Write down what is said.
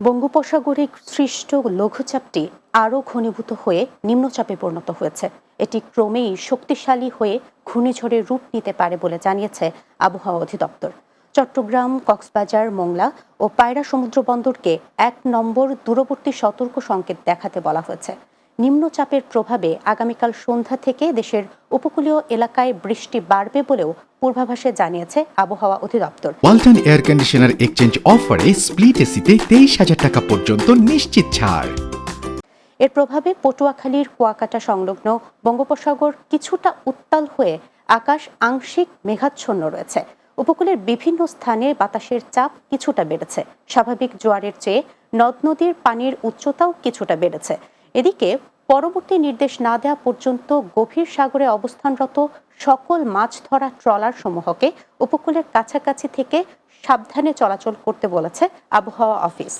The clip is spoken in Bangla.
বঙ্গোপসাগরে সৃষ্ট লঘুচাপটি আরও ঘনীভূত হয়ে নিম্নচাপে পরিণত হয়েছে। এটি ক্রমেই শক্তিশালী হয়ে ঘূর্ণিঝড়ের রূপ নিতে পারে বলে জানিয়েছে আবহাওয়া অধিদপ্তর। চট্টগ্রাম, কক্সবাজার, মোংলা ও পায়রা সমুদ্র বন্দরকে এক নম্বর দূরবর্তী সতর্ক সংকেত দেখাতে বলা হয়েছে। নিম্নচাপের প্রভাবে আগামীকাল সন্ধ্যা থেকে দেশের উপকূলীয় এলাকায় বৃষ্টি বাড়বে বলেও পূর্বাভাসে জানিয়েছে আবহাওয়া অধিদপ্তর। ওয়ালটন এয়ার কন্ডিশনার এক্সচেঞ্জ অফারে স্প্লিট এসিতে তেইশ হাজার টাকা পর্যন্ত নিশ্চিত ছাড়। এর প্রভাবে পটুয়াখালীর কুয়াকাটা সংলগ্ন বঙ্গোপসাগর কিছুটা উত্তাল হয়ে আকাশ আংশিক মেঘাচ্ছন্ন রয়েছে। উপকূলের বিভিন্ন স্থানে বাতাসের চাপ কিছুটা বেড়েছে। স্বাভাবিক জোয়ারের চেয়ে নদ নদীর পানির উচ্চতাও কিছুটা বেড়েছে। এদিকে পরবর্তী নির্দেশ না দেওয়া পর্যন্ত গভীর সাগরে অবস্থানরত সকল মাছ ধরা ট্রলার সমূহকে উপকূলের কাছাকাছি থেকে সাবধানে চলাচল করতে বলেছে আবহাওয়া অফিস।